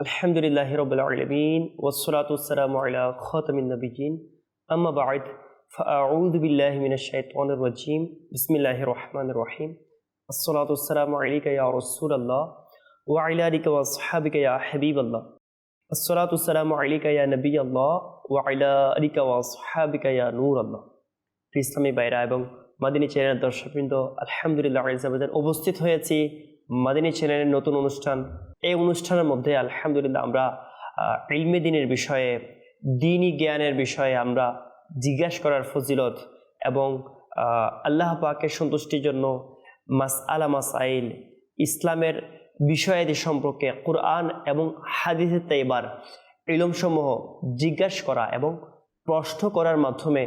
الحمد لله رب العالمين والصلاة والسلام على خاتم النبيين أما بعد فأعوذ بالله من الشيطان الرجيم بسم الله الرحمن الرحيم الصلاة والسلام عليك يا رسول الله وعلى آلك وأصحابك يا حبيب الله الصلاة والسلام عليك يا نبي الله وعلى آلك وأصحابك يا نور الله ইসলামী বাইরা এবং মাদিনী চ্যানেলের দর্শকবৃন্দ আলহামদুলিল্লাহ আলিজাবাদের উপস্থিত হয়েছি মাদিনী চ্যানেলের নতুন অনুষ্ঠান। এই অনুষ্ঠানের মধ্যে আলহামদুলিল্লাহ আমরা ইলমে দিনের বিষয়ে, দিনী জ্ঞানের বিষয়ে আমরা জিজ্ঞাসা করার ফজিলত এবং আল্লাহ পাকের সন্তুষ্টির জন্য মাস আলা মাসাইল, ইসলামের বিষয়াদি সম্পর্কে কোরআন এবং হাদিসের তাইবার ইলমসমূহ জিজ্ঞাসা করা এবং প্রশ্ন করার মাধ্যমে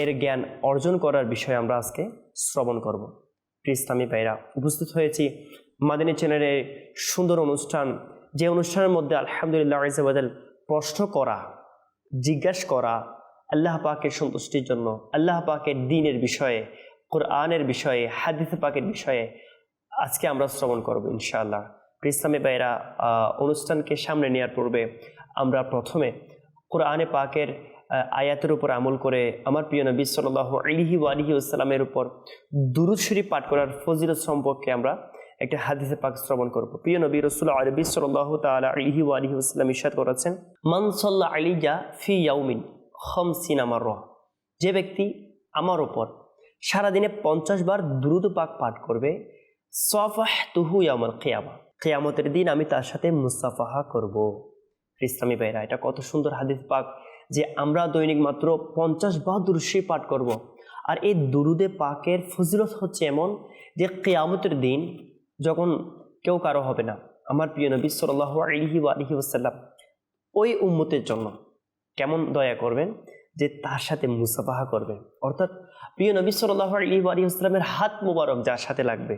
এর জ্ঞান অর্জন করার বিষয়ে আমরা আজকে শ্রবণ করব। ইসলামী ভাইরা উপস্থিত হয়েছি মাদিনী চ্যানেলের সুন্দর অনুষ্ঠান। যে অনুষ্ঠানের মধ্যে আলহামদুলিল্লাহ আজাবাদাল প্রশ্ন করা জিজ্ঞাসা করা আল্লাহ পাকের সন্তুষ্টির জন্য আল্লাহ পাকের দিনের বিষয়ে কোরআনের বিষয়ে হাদিস পাকের বিষয়ে আজকে আমরা শ্রবণ করব ইনশাআল্লাহ। ইসলামী আহ, অনুষ্ঠানকে সামনে নেওয়ার পূর্বে আমরা প্রথমে কোরআনে পাকের আয়াতের উপর আমল করে আমার প্রিয় নবী সাল্লাহ আলিহি আলিহি আসসালামের উপর দুরুদ পাঠ করার ফজিলত সম্পর্কে আমরা একটা হাদিসে পাক শ্রবণ করব প্রিয় নবী রসুল আরবি সাল্লাহ তালা আলিহি আলিহি আসসালাম ইসাদ করেছেন, মান সাল্লাহ আলিজা ফি ইয়াউমিন খমসিন আমার রহ যে ব্যক্তি আমার ওপর সারাদিনে পঞ্চাশ বার দ্রুত পাক পাঠ করবে সফাহ তুহু ইয়ামাল কেয়ামা কেয়ামতের দিন আমি তার সাথে মুসাফাহা করব ইসলামী ভাইরা, এটা কত সুন্দর হাদিস পাক যে আমরা দৈনিক মাত্র পঞ্চাশ বা দুরুশি পাঠ করব। আর এই দুরুদে পাকের ফজিলত হচ্ছে এমন যে কেয়ামতের দিন যখন কেউ কারও হবে না, আমার প্রিয় নবী সাল্লাহ আলহি আলহি ওসাল্লাম ওই উম্মতের জন্য কেমন দয়া করবেন যে তার সাথে মুসাফাহা করবেন? অর্থাৎ প্রিয় নবী সাল্লাহ আলী আলী আসলামের হাত মুবারক যার সাথে লাগবে,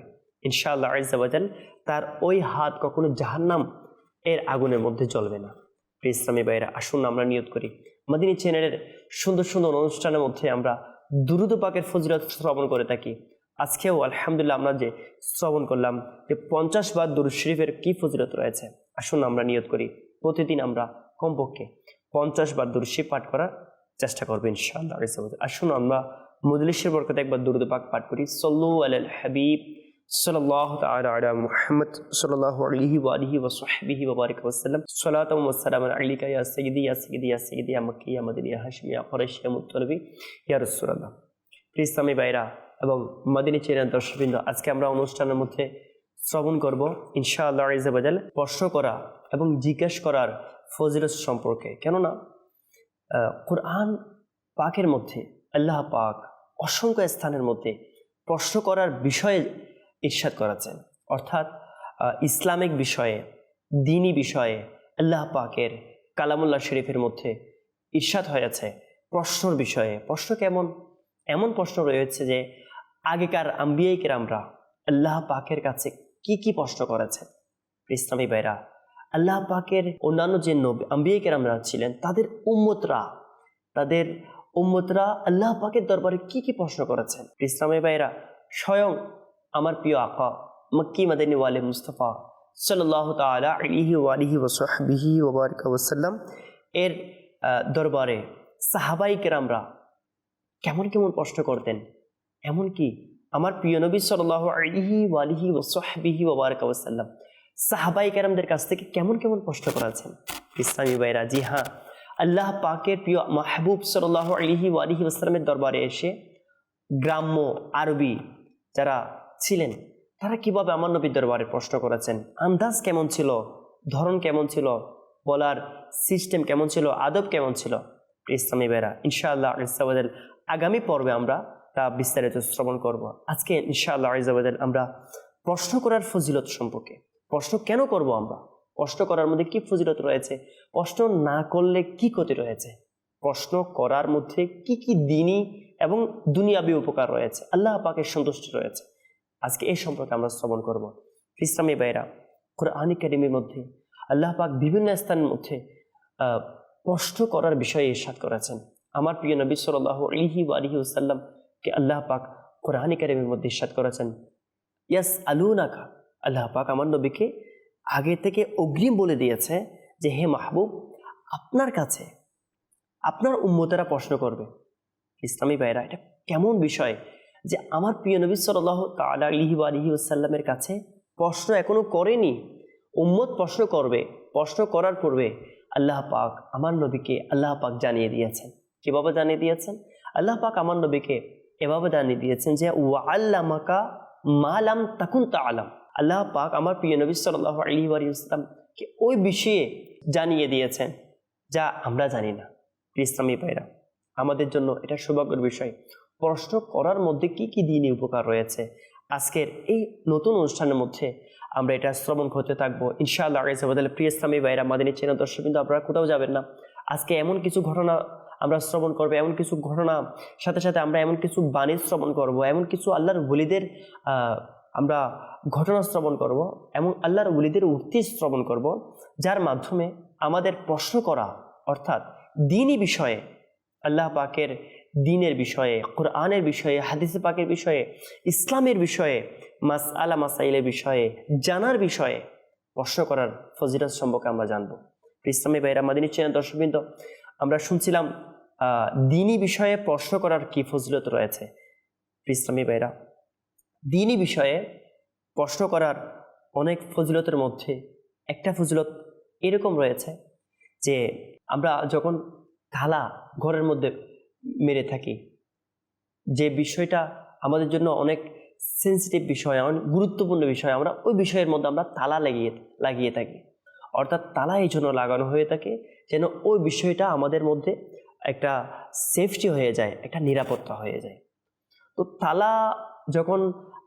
ইনশাআল্লাহ আজাল তার ওই হাত কখনো জাহান্নাম এর আগুনের মধ্যে জ্বলবে না। প্রিয় ইসলামী ভাইরা আসুন আমরা নিয়ত করি। মাদিনী চ্যানেলের সুন্দর সুন্দর অনুষ্ঠানের মধ্যে আমরা দুরুদ পাকের ফজিলত শ্রবণ করে থাকি। আজকেও আলহামদুলিল্লাহ আমরা যে শ্রবণ করলাম, যে পঞ্চাশ বার দুরুদ শরীফের কি ফজিলত রয়েছে? আসুন আমরা নিয়ত করি, প্রতিদিন আমরা কমপক্ষে পঞ্চাশ বার দুরুদ শরীফ পাঠ করার চেষ্টা করব ইনশাআল্লাহ। আসুন আমরা মজলিসের বরকতে একবার দুরুদ পাক পাঠ করি। সল্লু আল হাবিব সাল্লাল্লাহু তাআলা আলা মুহাম্মদ ওয়া আলিহি ওয়া সাহবিহি ওয়া বারিকা ওয়া সাল্লাম। সালাতাম ওয়া সালামান আলাইকা ইয়া ইয়া ইয়া ইয়া ইয়া ইয়া হাশিমি, ইয়া ইয়া ইয়া ভাইরা এবং মাদিনী চ্যানেল দর্শকবৃন্দ, আজকে আমরা অনুষ্ঠানের মধ্যে শ্রবণ করব ইনশাআল্লাহ আজাবাজাল প্রশ্ন করা এবং জিজ্ঞেস করার ফজিলত সম্পর্কে। কেননা কোরআন পাকের মধ্যে, আল্লাহ পাক অসংখ্য স্থানের মধ্যে প্রশ্ন করার বিষয়ে ইরশাদ করাছেন। অর্থাৎ ইসলামিক বিষয়ে, দিনী বিষয়ে আল্লাহ পাকের কালামুল্লাহ শরীফের মধ্যে ইরশাদ হয়েছে। প্রশ্নর বিষয়ে, প্রশ্ন কেমন? এমন প্রশ্ন রয়েছে যে আগেকার আম্বিয়াই কেরামরা আল্লাহ পাকের কাছে কি কি প্রশ্ন করেছে ইসলামী ভাইরা, আল্লাহ পাকের অন্যান্য যে নবী, আম্বিয়াই কেরামরা ছিলেন, তাদের উম্মতরা তাদের উম্মতরা আল্লাহ পাকের দরবারে কি কি প্রশ্ন করেছেন? ইসলামী ভাইরা, স্বয়ং আমার প্রিয় আকা, মক্কি মাদানী ওয়ালে মুস্তফা সাল্লাহ তালা ওয়ালিহি ওসহবিহি ওবারক এর দরবারে সাহাবাই কেরামরা কেমন কেমন প্রশ্ন করতেন? এমনকি আমার প্রিয় নবী সাল্লাহ আলিহি ওয়ালিহি ওসহবিহি ওবারক ওসাল্লাম সাহাবাই কেরামদের কাছ থেকে কেমন কেমন প্রশ্ন করেছেন? ইসলামী ভাইরা, জি হ্যাঁ আল্লাহ পাকের প্রিয় মাহবুব সাল্লাহ আলিহি ওয়ালিহি ওসালামের দরবারে এসে গ্রাম্য আরবি যারা ছিলেন, তারা কীভাবে আমার নবীর দরবারে প্রশ্ন করেছেন? আন্দাজ কেমন ছিল? ধরন কেমন ছিল? বলার সিস্টেম কেমন ছিল? আদব কেমন ছিল? ইসলামী বেরা ইনশাআল্লাহ ইসলামাদের আগামী পর্বে আমরা তা বিস্তারিত শ্রবণ করব। আজকে ইনশাআল্লাহ ইজাবাদের আমরা প্রশ্ন করার ফজিলত সম্পর্কে। প্রশ্ন কেন করব আমরা? প্রশ্ন করার মধ্যে কি ফজিলত রয়েছে? প্রশ্ন না করলে কি ক্ষতি রয়েছে? প্রশ্ন করার মধ্যে কি কি দিনই এবং দুনিয়াবি উপকার রয়েছে? আল্লাহ পাকের সন্তুষ্টি রয়েছে। আজকে এই সম্পর্কে আমরা শ্রবণ করব। ইসলামী বাইরা কোরআন একাডেমির মধ্যে আল্লাহ পাক বিভিন্ন স্থানের মধ্যে প্রশ্ন করার বিষয়ে ইরশাদ করেছেন। আমার প্রিয় নবী সাল্লাহ আলিহি আলিহি ওসাল্লামকে আল্লাহ পাক কোরআন একাডেমির মধ্যে ইরশাদ করেছেন ইয়াস আলুনাকা আল্লাহ পাক আমার নবীকে আগে থেকে অগ্রিম বলে দিয়েছে যে হে মাহবুব আপনার কাছে আপনার উম্মতেরা প্রশ্ন করবে ইসলামী ভাইরা এটা কেমন বিষয় যে আমার প্রিয় নবী সাল্লাহ তালা আলহি আলহি আসাল্লামের কাছে প্রশ্ন এখনও করেনি। উম্মত প্রশ্ন করবে, প্রশ্ন করার পূর্বে আল্লাহ পাক আমার নবীকে আল্লাহ পাক জানিয়ে দিয়েছেন। কীভাবে জানিয়ে দিয়েছেন? আল্লাহ পাক আমার নবীকে এভাবে জানিয়ে দিয়েছেন যে ওয়া আল্লামাকা মালাম তাকুন তা আলাম আল্লাহ পাক আমার প্রিয় নবী সাল্লাহ আলী ইসলামকে ওই বিষয়ে জানিয়ে দিয়েছেন, যা আমরা জানি না ইসলামী ভাইরা। আমাদের জন্য এটা সৌভাগ্যের বিষয়। প্রশ্ন করার মধ্যে কি কি দিনই উপকার রয়েছে? আজকের এই নতুন অনুষ্ঠানের মধ্যে আমরা এটা শ্রবণ করতে থাকব। ইনশাআল্লাহ আগাইসাবাদালে প্রিয় ইসলামী ভাইরা মাদিনী চেনা দর্শক কিন্তু আপনারা কোথাও যাবেন না। আজকে এমন কিছু ঘটনা আমরা শ্রবণ করব, এমন কিছু ঘটনা, সাথে সাথে আমরা এমন কিছু বাণী শ্রবণ করব, এমন কিছু আল্লাহর বলিদের আমরা ঘটনা শ্রবণ করব এবং আল্লাহর বলিদের উক্তি শ্রবণ করব, যার মাধ্যমে আমাদের প্রশ্ন করা, অর্থাৎ দিনই বিষয়ে, আল্লাহ পাকের দিনের বিষয়ে, কোরআনের বিষয়ে, হাদিস পাকের বিষয়ে, ইসলামের বিষয়ে মাস আলা মাসাইলের বিষয়ে, জানার বিষয়ে প্রশ্ন করার ফজিরত সম্পর্কে আমরা জানব। ইসলামী ভাইরা, মাদিনী চেনা দর্শকবৃন্দ আমরা শুনছিলাম দিনই বিষয়ে প্রশ্ন করার কি ফজিলত রয়েছে? ইসলামী ভাইরা দিনই বিষয়ে প্রশ্ন করার অনেক ফজিলতের মধ্যে একটা ফজিলত এরকম রয়েছে যে, আমরা যখন থালা ঘরের মধ্যে মেরে থাকি, যে বিষয়টা আমাদের জন্য অনেক সেন্সিটিভ বিষয়, অনেক গুরুত্বপূর্ণ বিষয়, আমরা ওই বিষয়ের মধ্যে আমরা তালা লাগিয়ে লাগিয়ে থাকি। অর্থাৎ তালা এই জন্য লাগানো হয়ে থাকে, যেন ওই বিষয়টা আমাদের মধ্যে একটা সেফটি হয়ে যায়, একটা নিরাপত্তা হয়ে যায়। তো তালা যখন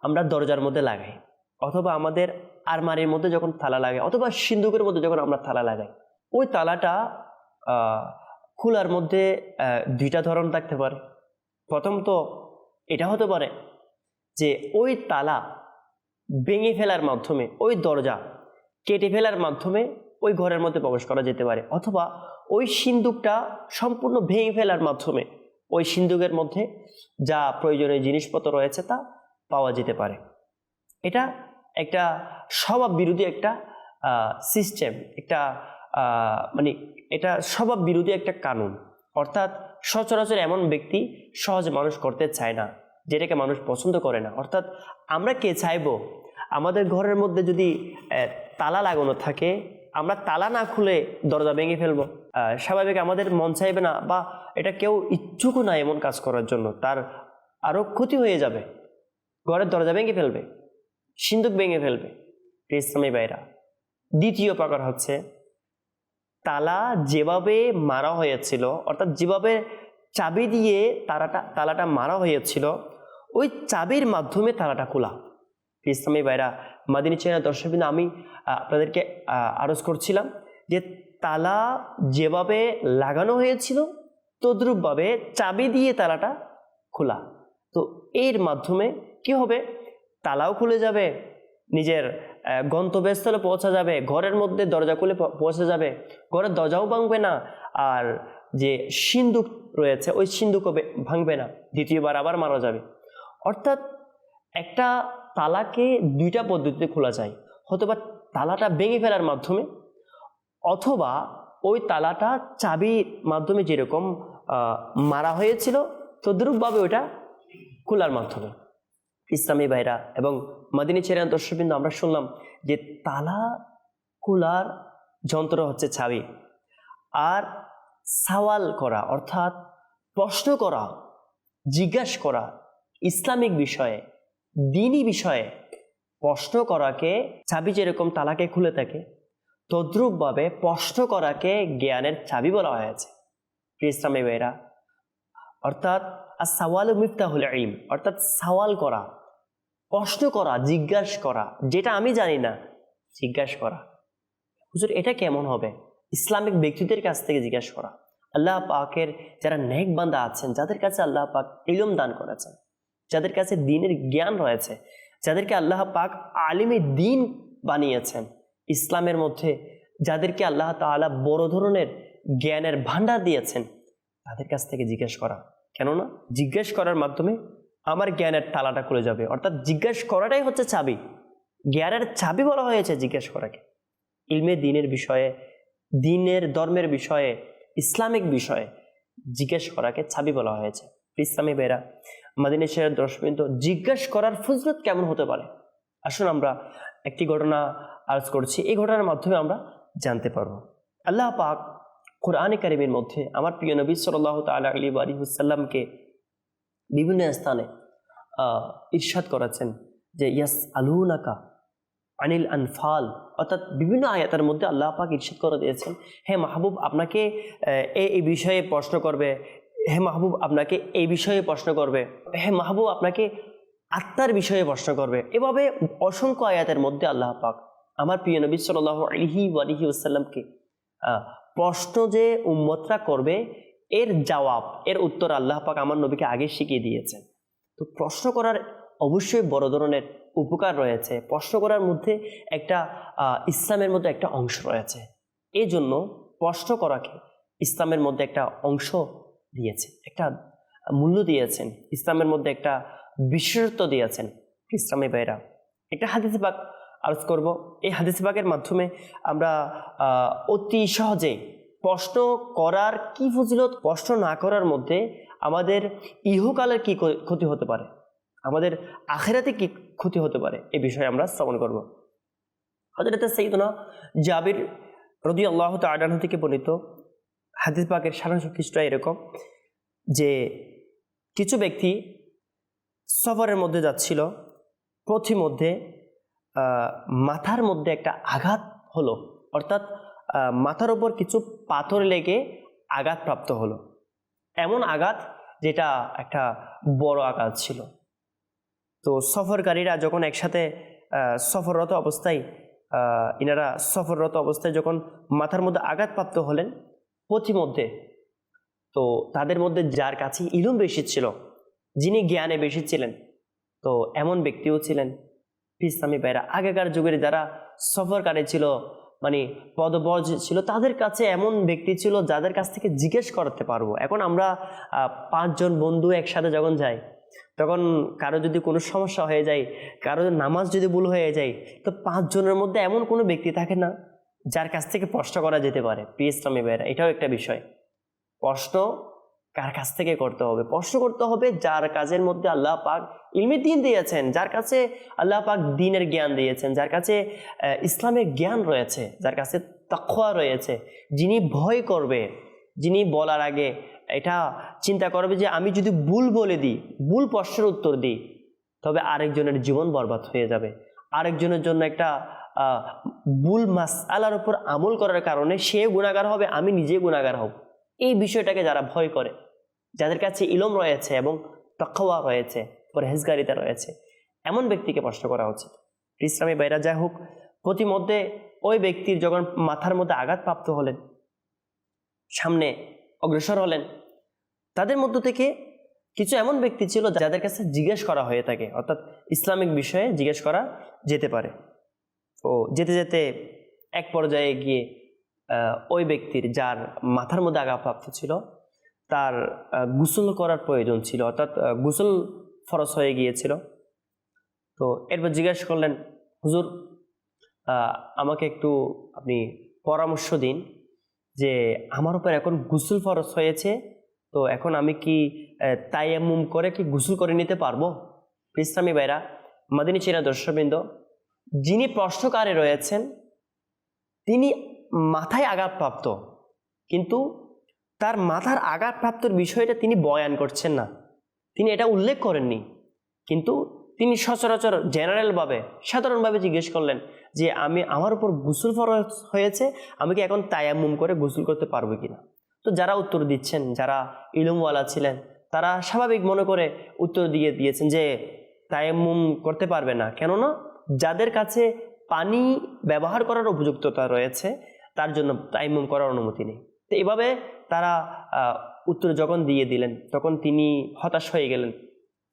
আমরা দরজার মধ্যে লাগাই, অথবা আমাদের আরমারির মধ্যে যখন তালা লাগাই, অথবা সিন্ধুকের মধ্যে যখন আমরা তালা লাগাই, ওই তালাটা খোলার মধ্যে দুইটা ধরন থাকতে পারে। প্রথম তো এটা হতে পারে যে ওই তালা ভেঙে ফেলার মাধ্যমে ওই দরজা কেটে ফেলার মাধ্যমে ওই ঘরের মধ্যে প্রবেশ করা যেতে পারে। অথবা ওই সিন্দুকটা সম্পূর্ণ ভেঙে ফেলার মাধ্যমে ওই সিন্দুকের মধ্যে যা প্রয়োজনীয় জিনিসপত্র রয়েছে তা পাওয়া যেতে পারে। এটা একটা স্বভাব বিরোধী একটা সিস্টেম একটা মানে এটা স্বভাব বিরোধী একটা কানুন। অর্থাৎ সচরাচর এমন ব্যক্তি সহজে মানুষ করতে চায় না, যেটাকে মানুষ পছন্দ করে না। অর্থাৎ আমরা কে চাইব? আমাদের ঘরের মধ্যে যদি তালা লাগানো থাকে, আমরা তালা না খুলে দরজা ভেঙে ফেলব। স্বাভাবিক আমাদের মন চাইবে না, বা এটা কেউ ইচ্ছুকও না এমন কাজ করার জন্য, তার আরও ক্ষতি হয়ে যাবে। ঘরের দরজা ভেঙে ফেলবে, সিন্দুক ভেঙে ফেলবে, ইসলামী বাইরা দ্বিতীয় প্রকার হচ্ছে, তালা যেভাবে মারা হয়েছিল, অর্থাৎ যেভাবে চাবি দিয়ে তারাটা, তালাটা মারা হয়েছিল, ওই চাবির মাধ্যমে তালাটা খোলা। ইসলামী ভাইরা মাদিনী চেনা দর্শকবিন্দু, আমি আপনাদেরকে আরজ করছিলাম যে তালা যেভাবে লাগানো হয়েছিল, তদ্রূপভাবে চাবি দিয়ে তালাটা খোলা। তো এর মাধ্যমে কি হবে? তালাও খুলে যাবে, নিজের গন্তব্যস্থলে পৌঁছা যাবে, ঘরের মধ্যে দরজা খুলে পৌঁছা যাবে, ঘরের দরজাও ভাঙবে না, আর যে সিন্দুক রয়েছে, ওই সিন্দুকও ভাঙবে না, দ্বিতীয়বার আবার মারা যাবে। অর্থাৎ একটা তালাকে দুইটা পদ্ধতিতে খোলা যায়। হয়তোবা তালাটা ভেঙে ফেলার মাধ্যমে, অথবা ওই তালাটা চাবির মাধ্যমে যেরকম মারা হয়েছিল, তদ্রূপভাবে ওটা খোলার মাধ্যমে। ইসলামী ভাইরা এবং মাদিনী চেরান দর্শকবৃন্দ, আমরা শুনলাম যে তালা খোলার যন্ত্র হচ্ছে চাবি। আর সাওয়াল করা, অর্থাৎ প্রশ্ন করা, জিজ্ঞাসা করা ইসলামিক বিষয়ে দিনই বিষয়ে প্রশ্ন করাকে, চাবি যেরকম তালাকে খুলে থাকে, তদ্রূপভাবে প্রশ্ন করাকে জ্ঞানের চাবি বলা হয়েছে। ইসলামী ভাইরা অর্থাৎ আর সাওয়াল মিফতাহুল ইম অর্থাৎ সাওয়াল করা, প্রশ্ন করা, জিজ্ঞাসা করা, যেটা আমি জানি না, জিজ্ঞাসা করা। হুজুর, এটা কেমন হবে? ইসলামিক ব্যক্তিদের কাছ থেকে জিজ্ঞাসা করা। আল্লাহ পাকের যারা নেক বান্দা আছেন, যাদের কাছে আল্লাহ পাক ইলম দান করেছেন যাদের কাছে দিনের জ্ঞান রয়েছে, যাদেরকে আল্লাহ পাক আলিমে দিন বানিয়েছেন ইসলামের মধ্যে, যাদেরকে আল্লাহ তালা বড় ধরনের জ্ঞানের ভান্ডার দিয়েছেন, তাদের কাছ থেকে জিজ্ঞেস করা। কেননা জিজ্ঞেস করার মাধ্যমে আমার জ্ঞানের তালাটা খুলে যাবে। অর্থাৎ জিজ্ঞেস করাটাই হচ্ছে চাবি। জ্ঞানের চাবি বলা হয়েছে জিজ্ঞেস করাকে। ইলমে দিনের বিষয়ে, দিনের ধর্মের বিষয়ে, ইসলামিক বিষয়ে জিজ্ঞেস করাকে চাবি বলা হয়েছে। ইসলামী বেরা মাদিনী শেয়ার দর্শকবৃন্দ জিজ্ঞেস করার ফজলত কেমন হতে পারে? আসুন আমরা একটি ঘটনা আলোচ করছি। এই ঘটনার মাধ্যমে আমরা জানতে পারব। আল্লাহ পাক কোরআনে কারিমের মধ্যে আমার প্রিয় নবী সাল্লাহ তালা আলী আলিহুসাল্লামকে বিভিন্ন স্থানে আহ, ইরশাদ করাছেন যে ইয়াস আলুনাকা আনিল আনফাল অর্থাৎ বিভিন্ন আয়াতের মধ্যে আল্লাহ পাক ইরশাদ করে দিয়েছেন হে মাহবুব আপনাকে এই বিষয়ে প্রশ্ন করবে হে মাহবুব, আপনাকে এই বিষয়ে প্রশ্ন করবে। হে মাহবুব, আপনাকে আত্মার বিষয়ে প্রশ্ন করবে। এভাবে অসংখ্য আয়াতের মধ্যে আল্লাহ পাক আমার প্রিয় নবী সাল আলহি আলহি ওসাল্লামকে প্রশ্ন যে উম্মতরা করবে, এর জবাব, এর উত্তর আল্লাহ পাক আমার নবীকে আগে শিখিয়ে দিয়েছেন। তো প্রশ্ন করার অবশ্যই বড় ধরনের উপকার রয়েছে। প্রশ্ন করার মধ্যে একটা ইসলামের মধ্যে একটা অংশ রয়েছে। এই জন্য প্রশ্ন করাকে ইসলামের মধ্যে একটা অংশ দিয়েছে একটা মূল্য দিয়েছেন, ইসলামের মধ্যে একটা বিশেষত্ব দিয়েছেন ইসলামী ভাইরা একটা হাদিস বাগ আলোচ করব। এই হাদিস বাগের মাধ্যমে আমরা অতি সহজে প্রশ্ন করার কি ফজিলত, প্রশ্ন না করার মধ্যে আমাদের ইহকালের কি ক্ষতি হতে পারে? আমাদের আখেরাতে কি ক্ষতি হতে পারে? এ বিষয়ে আমরা শ্রবণ করব। হজরত সৈদনা জাবির রদি আল্লাহ তালাহ থেকে বর্ণিত হাদিস বাগের সারাংশ খ্রিস্টা এরকম যে কিছু ব্যক্তি সফরের মধ্যে যাচ্ছিল, পথিমধ্যে মাথার মধ্যে একটা আঘাত হলো, অর্থাৎ মাথার ওপর কিছু পাথর লেগে আঘাতপ্রাপ্ত হলো। এমন আঘাত যেটা একটা বড় আঘাত ছিল। তো সফরকারীরা যখন একসাথে সফররত অবস্থায় ইনারা সফররত অবস্থায় যখন মাথার মধ্যে আঘাতপ্রাপ্ত হলেন পথিমধ্যে তো তাদের মধ্যে যার কাছে ইলম বেশি ছিল, যিনি জ্ঞানে বেশি ছিলেন, তো এমন ব্যক্তিও ছিলেন। ইসলামী ভাইরা, আগেকার যুগের যারা সফরকারী ছিল মানে পদবজ ছিল, তাদের কাছে এমন ব্যক্তি ছিল যাদের কাছ থেকে জিজ্ঞেস করতে পারব। এখন আমরা পাঁচজন বন্ধু একসাথে যখন যাই, তখন কারও যদি কোনো সমস্যা হয়ে যায়, কারও নামাজ যদি ভুল হয়ে যায়, তো পাঁচজনের মধ্যে এমন কোনো ব্যক্তি থাকে না? যার কাছ থেকে প্রশ্ন করা যেতে পারে, প্রিয় ইসলামী ভাইরা এটাও একটা বিষয়। প্রশ্ন কার কাছ থেকে করতে হবে? প্রশ্ন করতে হবে যার কাজের মধ্যে আল্লাহ পাক ইলমি দিন দিয়েছেন, যার কাছে আল্লাহ পাক দিনের জ্ঞান দিয়েছেন, যার কাছে ইসলামের জ্ঞান রয়েছে, যার কাছে তাকওয়া রয়েছে। যিনি ভয় করবে, যিনি বলার আগে এটা চিন্তা করবে যে আমি যদি ভুল বলে দিই, ভুল প্রশ্নের উত্তর দিই, তবে আরেকজনের জীবন বরবাদ হয়ে যাবে। আরেকজনের জন্য একটা ভুল মাস আলার উপর আমল করার কারণে সে গুণাগার হবে, আমি নিজে গুণাগার হব। এই বিষয়টাকে যারা ভয় করে, যাদের কাছে ইলম রয়েছে এবং তক্ষওয়া রয়েছে পরহেজগারিতা রয়েছে, এমন ব্যক্তিকে প্রশ্ন করা উচিত। ইসলামী বাইরা যাই হোক, প্রতিমধ্যে ওই ব্যক্তির যখন মাথার মধ্যে আঘাতপ্রাপ্ত হলেন, সামনে অগ্রসর হলেন, তাদের মধ্য থেকে কিছু এমন ব্যক্তি ছিল যাদের কাছে জিজ্ঞেস করা হয়ে থাকে, অর্থাৎ ইসলামিক বিষয়ে জিজ্ঞেস করা যেতে পারে। তো যেতে যেতে এক পর্যায়ে গিয়ে ওই ব্যক্তির যার মাথার মধ্যে আঘাতপ্রাপ্ত ছিল, তার গোসল করার প্রয়োজন ছিল, অর্থাৎ গোসল ফরজ হয়ে গিয়েছিল। তো এরপর জিজ্ঞাসা করলেন, হুজুর আমাকে একটু আপনি পরামর্শ দিন যে আমার উপর এখন গুসল ফরস হয়েছে, তো এখন আমি কি তায়াম্মুম করে কি গুসল করে নিতে পারব? ইসলামী ভাইরা, মাদিনী চেনা দর্শকবৃন্দ যিনি প্রশ্নকারে রয়েছেন, তিনি মাথায় আঘাতপ্রাপ্ত। কিন্তু তার মাথার আঘাতপ্রাপ্তর বিষয়টা তিনি বয়ান করছেন না। তিনি এটা উল্লেখ করেননি। কিন্তু তিনি সচরাচর জেনারেলভাবে সাধারণভাবে জিজ্ঞেস করলেন যে, আমি আমার উপর গোসল ফরজ হয়েছে, আমি কি এখন তায়াম্মুম করে গোসল করতে পারব কিনা? তো যারা উত্তর দিচ্ছেন, যারা ইলমওয়ালা ছিলেন, তারা স্বাভাবিক মনে করে উত্তর দিয়ে দিয়েছেন যে, তায়াম্মুম করতে পারবে না। কেননা যাদের কাছে পানি ব্যবহার করার উপযুক্ততা রয়েছে, তার জন্য তাইমুম করার অনুমতি নেই। তো এভাবে তারা উত্তর যখন দিয়ে দিলেন, তখন তিনি হতাশ হয়ে গেলেন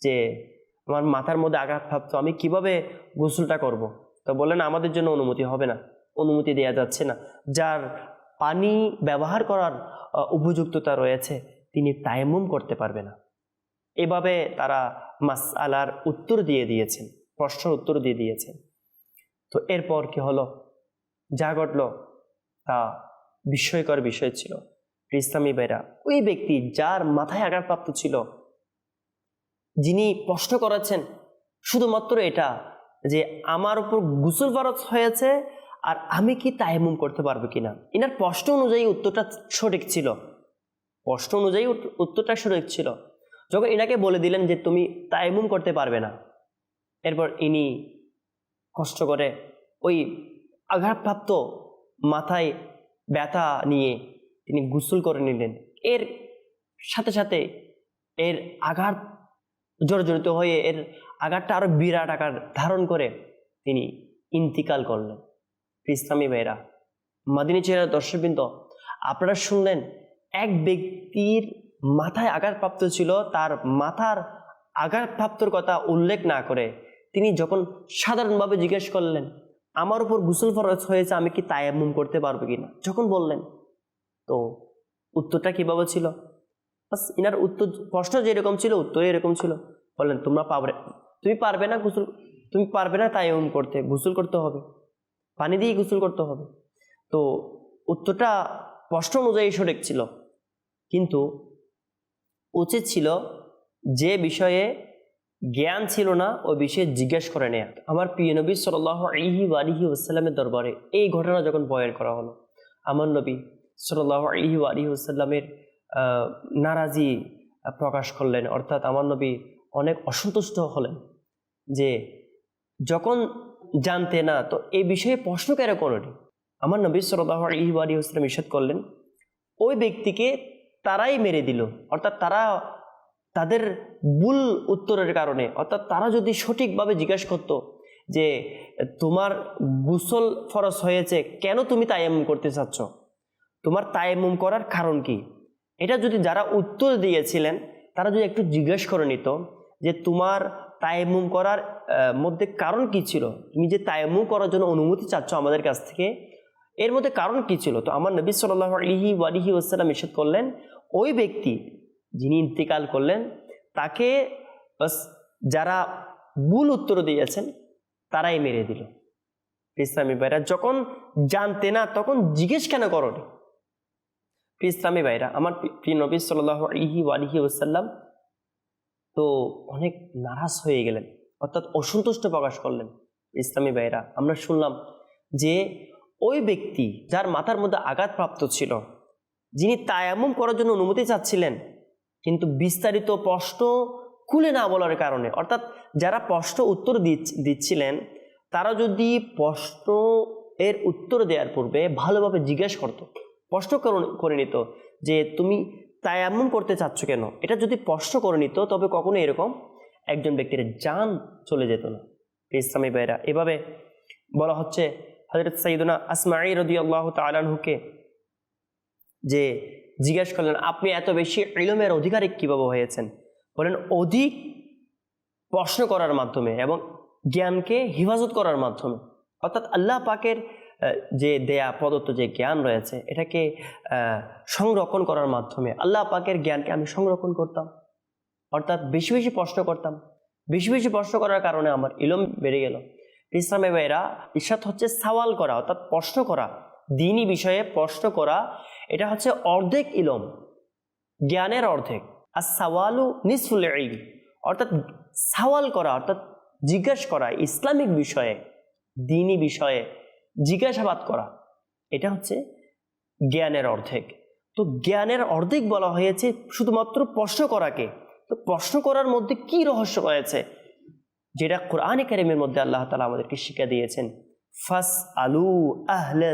যে, আমার মাথার মধ্যে আঘাত ভাবতো, আমি কীভাবে গোসলটা করব। তো বললেন, আমাদের জন্য অনুমতি হবে না, অনুমতি দেওয়া যাচ্ছে না। যার পানি ব্যবহার করার উপযুক্ততা রয়েছে, তিনি তাইমুম করতে পারবে না। এভাবে তারা মাস আলার উত্তর দিয়ে দিয়েছেন। প্রশ্নের উত্তর দিয়ে দিয়েছেন তো এরপর কি হলো? যা ঘটলো তা বিস্ময়কর বিষয় ছিল। ইসলামী বেরা ওই ব্যক্তি যার মাথায় আঘাতপ্রাপ্ত ছিল, যিনি প্রশ্ন করেছেন, শুধুমাত্র এটা যে আমার উপর গুসল ফরজ হয়েছে আর আমি কি তায়ামুম করতে পারব কিনা? এনার প্রশ্ন অনুযায়ী উত্তরটা সঠিক ছিল। প্রশ্ন অনুযায়ী উত্তরটা সঠিক ছিল। যখন এনাকে বলে দিলেন যে তুমি তায়ামুম করতে পারবে না এরপর ইনি কষ্ট করে ওই আঘাতপ্রাপ্ত মাথায় ব্যথা নিয়ে তিনি গোসল করে নিলেন। এর সাথে সাথে এর আঘাত জর্জরিত হয়ে এর আঘাতটা আরও বিরাট আকার ধারণ করে তিনি ইন্তিকাল করলেন। ইসলামী ভাইরা মাদিনী চেহারা দর্শকবৃন্দ, আপনারা শুনলেন এক ব্যক্তির মাথায় আঘাতপ্রাপ্ত ছিল, তার মাথার আঘাতপ্রাপ্তর কথা উল্লেখ না করে তিনি যখন সাধারণভাবে জিজ্ঞেস করলেন, আমার উপর গুসল ফরজ হয়েছে, আমি কি তায়াম্মুম করতে পারব কিনা? যখন বললেন, তো উত্তরটা কীভাবে ছিল? বাস ইনার উত্তর, প্রশ্ন যেরকম ছিল উত্তর এরকম ছিল। বললেন, তোমরা পারবে তুমি পারবে না গুসল, তুমি পারবে না তায়াম্মুম করতে, গুসল করতে হবে। পানি দিয়ে গুসল করতে হবে। তো উত্তরটা প্রশ্ন অনুযায়ী সঠিক ছিল। কিন্তু উচিত ছিল যে বিষয়ে জ্ঞান ছিল না ওই বিষয়ে জিজ্ঞেস করে নেয়া। আমার প্রিয় নবী সাল্লাহ আলিহি আলিহি ওসাল্লামের দরবারে এই ঘটনা যখন বয়ান করা হলো, আমার নবী সাল্লাহ আলিহি আলিহি ওসাল্লামের নারাজি প্রকাশ করলেন। অর্থাৎ আমার নবী অনেক অসন্তুষ্ট হলেন যে যখন জানতে না, তো এই বিষয়ে প্রশ্ন কেন করেনি আমার নবী সাল্লাহ আলিহি আলিহি ওসাল্লাম ইসাদ করলেন, ওই ব্যক্তিকে তারাই মেরে দিল। অর্থাৎ তারা তাদের ভুল উত্তরের কারণে, অর্থাৎ তারা যদি সঠিকভাবে জিজ্ঞেস করতো যে, তোমার গুসল ফরস হয়েছে, কেন তুমি তায়াম্মুম করতে চাচ্ছ? তোমার তায়াম্মুম করার কারণ কি? এটা যদি যারা উত্তর দিয়েছিলেন, তারা যদি একটু জিজ্ঞেস করে নিত যে, তোমার তায়াম্মুম করার মধ্যে কারণ কি ছিল? তুমি যে তায়াম্মুম করার জন্য অনুমতি চাচ্ছ আমাদের কাছ থেকে, এর মধ্যে কারণ কি ছিল? তো আমার নবী সাল্লাহ আলিহি ওয়ালিহি ওসালাম ইসাদ করলেন, ওই ব্যক্তি যিনি ইন্তিকাল করলেন, তাকে যারা ভুল উত্তর দিয়েছেন, তারাই মেরে দিল। ইসলামী ভাইরা, যখন জানতে না, তখন জিজ্ঞেস কেন করনি? ইসলামী ভাইরা, আমার প্রি- প্রিয় নবী সাল্লাহ আলিহি ওয়ালিহি ওসাল্লাম তো অনেক নারাজ হয়ে গেলেন, অর্থাৎ অসন্তুষ্ট প্রকাশ করলেন। ইসলামী ভাইরা, আমরা শুনলাম যে ওই ব্যক্তি যার মাথার মধ্যে আঘাতপ্রাপ্ত ছিল, যিনি তায়াম্মুম করার জন্য অনুমতি চাচ্ছিলেন কিন্তু বিস্তারিত প্রশ্ন খুলে না বলার কারণে, অর্থাৎ যারা প্রশ্ন উত্তর দিচ্ছ- দিচ্ছিলেন, তারা যদি প্রশ্ন এর উত্তর দেওয়ার পূর্বে ভালোভাবে জিজ্ঞেস করতো, প্রশ্ন করো- নিত যে তুমি তাই এমন করতে চাচ্ছ কেন? এটা যদি প্রশ্ন করে নিত, তবে কখনো এরকম একজন ব্যক্তির জান চলে যেত না। ইসলামী ভাইরা এভাবে বলা হচ্ছে হজরত সঈদুনা আসমাই রদি আল্লাহ তালানহুকে যে জিজ্ঞেস করলেন, আপনি এত বেশি ইলমের অধিকারী কীভাবে হয়েছেন? বলেন, অধিক প্রশ্ন করার মাধ্যমে এবং জ্ঞানকে হেফাজত করার মাধ্যমে। অর্থাৎ আল্লাহ পাকের যে দেয়া প্রদত্ত যে জ্ঞান রয়েছে, এটাকে সংরক্ষণ করার মাধ্যমে আল্লাহ পাকের জ্ঞানকে আমি সংরক্ষণ করতাম। অর্থাৎ বেশি বেশি প্রশ্ন করতাম। বেশি বেশি প্রশ্ন করার কারণে আমার ইলম বেড়ে গেল। ইসলামে ভাইরা ইসাত হচ্ছে সওয়াল করা, অর্থাৎ প্রশ্ন করা, দিনই বিষয়ে প্রশ্ন করা এটা হচ্ছে অর্ধেক ইলম, জ্ঞানের অর্ধেক। আর সাওয়ালু নিসফুল ইলম, অর্থাৎ সওয়াল করা, অর্থাৎ জিজ্ঞাসা করা, ইসলামিক বিষয়ে দিনই বিষয়ে জিজ্ঞাসাবাদ করা, এটা হচ্ছে জ্ঞানের অর্ধেক। তো জ্ঞানের অর্ধেক বলা হয়েছে শুধুমাত্র প্রশ্ন করাকে। তো প্রশ্ন করার মধ্যে কি রহস্য রয়েছে? যেটা কোরআনে কারিমের মধ্যে আল্লাহ তালা আমাদেরকে শিক্ষা দিয়েছেন ফাস আলু আহলে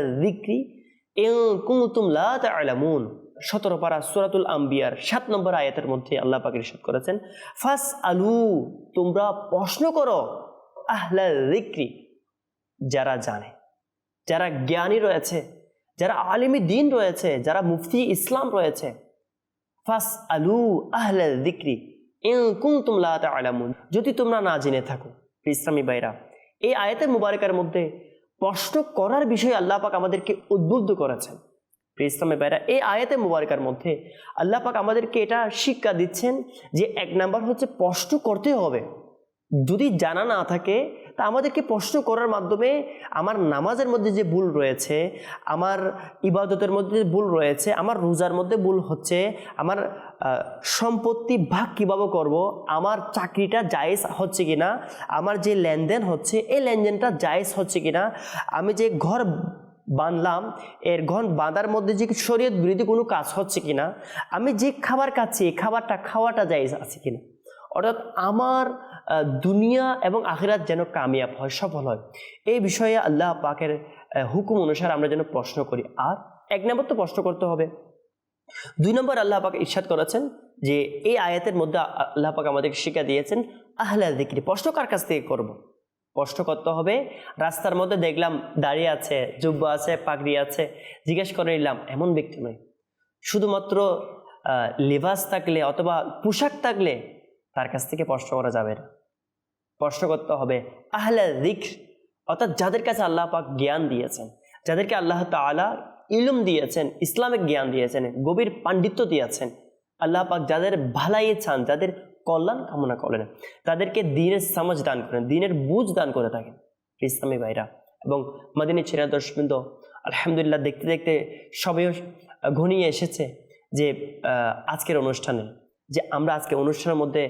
তা'লামুন। সতেরো পারা সূরাতুল আম্বিয়ার সাত নম্বর আয়াতের মধ্যে আল্লাহ পাক ইরশাদ করেছেন ফাস আলু তোমরা প্রশ্ন করো আহলে যিকরি, যারা জানে, যারা জ্ঞানী রয়েছে, যারা আলিমী দিন রয়েছে, যারা মুফতি ইসলাম রয়েছে ফাস আলু আহলে তা'লামুন। যদি তোমরা না জেনে থাকো ইসলামী বাইরা এই আয়াতের মুবারকের মধ্যে প্রশ্ন করার বিষয়ে আল্লাহ পাক আমাদেরকে উদ্বুদ্ধ করেছেন। ইসলামী বেড়া এই আয়াতে মুবারকার মধ্যে আল্লাহ পাক আমাদেরকে এটা শিক্ষা দিচ্ছেন যে এক নাম্বার হচ্ছে প্রশ্ন করতে হবে। যদি জানা না থাকে তা আমাদেরকে প্রশ্ন করার মাধ্যমে আমার নামাজের মধ্যে যে ভুল রয়েছে, আমার ইবাদতের মধ্যে যে ভুল রয়েছে, আমার রোজার মধ্যে ভুল হচ্ছে, আমার সম্পত্তি ভাগ কীভাবে করব, আমার চাকরিটা জায়েজ হচ্ছে কিনা, আমার যে লেনদেন হচ্ছে, এই লেনদেনটা জায়েজ হচ্ছে কিনা, আমি যে ঘর বাঁধলাম, এর ঘর বাঁধার মধ্যে যে শরীয়ত বিরোধী কোনো কাজ হচ্ছে কিনা, আমি যে খাবার খাচ্ছি খাবারটা খাওয়াটা জায়েজ আছে কিনা। অর্থাৎ আমার দুনিয়া এবং আখিরাত যেন কামিয়াব হয়, সফল হয়। এই বিষয়ে আল্লাহ পাকের হুকুম অনুসারে আমরা যেন প্রশ্ন করি। আর এক নম্বর তো প্রশ্ন করতে হবে। দুই নম্বর আল্লাহ পাক ইরশাদ করেছেন যে, এই আয়াতের মধ্যে আল্লাহ পাক আমাদেরকে শিক্ষা দিয়েছেন আহলা দিকরি, প্রশ্ন কার কাছ থেকে করব। প্রশ্ন করতে হবে, রাস্তার মধ্যে দেখলাম দাঁড়িয়ে আছে, জুব্বা আছে, পাগড়ি আছে, জিজ্ঞেস করে নিলাম, এমন ব্যক্তি নয়। শুধুমাত্র লেবাস থাকলে অথবা পোশাক থাকলে তার কাছ থেকে প্রশ্ন করা যাবে না। প্রশ্ন করতে হবে, আহলা দিক অর্থাৎ যাদের কাছে আল্লাহ পাক জ্ঞান দিয়েছেন, যাদেরকে আল্লাহ তাআলা ইলুম দিয়েছেন, ইসলামিক জ্ঞান দিয়েছেন, গভীর পাণ্ডিত্য দিয়েছেন, আল্লাহ পাক যাদের ভালাই চান, যাদের কল্যাণ কামনা করেন, তাদেরকে দিনের সমাজ দান করেন, দিনের বুঝ দান করে থাকেন, ইসলামী ভাইরা। এবং মাদিনী ছেড়া দর্শবৃন্দ আলহামদুলিল্লাহ দেখতে দেখতে সবাই ঘনিয়ে এসেছে যে আজকের অনুষ্ঠানে, যে আমরা আজকে অনুষ্ঠানের মধ্যে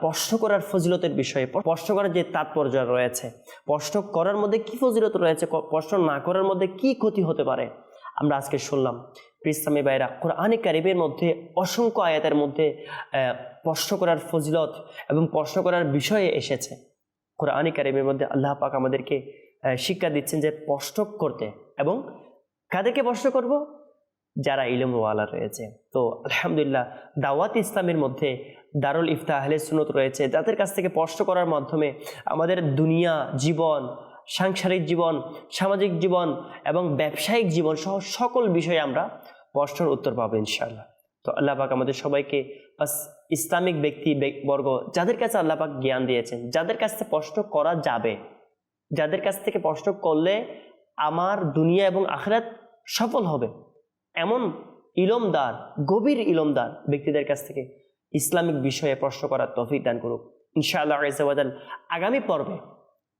প্রশ্ন করার ফজিলতের বিষয়ে প্রশ্ন করার যে তাৎপর্য রয়েছে প্রশ্ন করার মধ্যে কি ফজিলত রয়েছে প্রশ্ন না করার মধ্যে কি ক্ষতি হতে পারে? আমরা আজকে শুনলাম ইসলামী বাইরা কোরআনে কারিবের মধ্যে অসংখ্য আয়াতের মধ্যে প্রশ্ন করার ফজিলত এবং প্রশ্ন করার বিষয়ে এসেছে। কোরআনে কারিমের মধ্যে আল্লাহ পাক আমাদেরকে শিক্ষা দিচ্ছেন যে প্রশ্ন করতে এবং কাদেরকে প্রশ্ন করব? যারা ইলমওয়ালা রয়েছে। তো আলহামদুলিল্লাহ, দাওয়াত ইসলামের মধ্যে দারুল ইফতা আহলে সুনত রয়েছে। যাদের কাছ থেকে প্রশ্ন করার মাধ্যমে আমাদের দুনিয়া জীবন, সাংসারিক জীবন, সামাজিক জীবন এবং ব্যবসায়িক জীবন সহ সকল বিষয়ে আমরা প্রশ্নের উত্তর পাবো ইনশাআল্লাহ। তো আল্লাহ পাক আমাদের সবাইকে বাস ইসলামিক ব্যক্তি বর্গ, যাদের কাছে আল্লাহ পাক জ্ঞান দিয়েছেন, যাদের কাছ থেকে প্রশ্ন করা যাবে, যাদের কাছ থেকে প্রশ্ন করলে আমার দুনিয়া এবং আখরাত সফল হবে। এমন ইলমদার গভীর ইলমদার ব্যক্তিদের কাছ থেকে ইসলামিক বিষয়ে প্রশ্ন করার তৌফিক দান করুক। ইনশাআল্লাহ আজাল আগামী পর্বে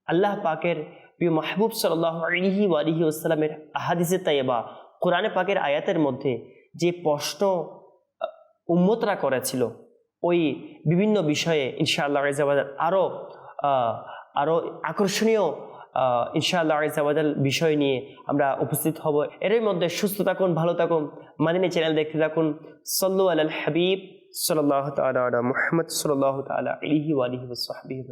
আল্লাহ পাকের প্রিয় মাহবুব সাল্লাহ আলিহি ওয়ালিহি আসসালামের আহাদিসে তাইবা কোরআনে পাকের আয়াতের মধ্যে যে প্রশ্ন আহ, উম্মতরা করেছিল ওই বিভিন্ন বিষয়ে ইনশাআল্লাহ আজাল আরও আরও আকর্ষণীয় ইনশাআল্লাহ আজাল বিষয় নিয়ে আমরা উপস্থিত হব। এরই মধ্যে সুস্থ থাকুন, ভালো থাকুন। মাদিনী চ্যানেল দেখতে থাকুন। সল্লু আল হাবিব সাল্লাহ তালা মোহাম্মদ সাল্লাহ তালা আলিহি ওয়ালিহি ওসাহাবিহি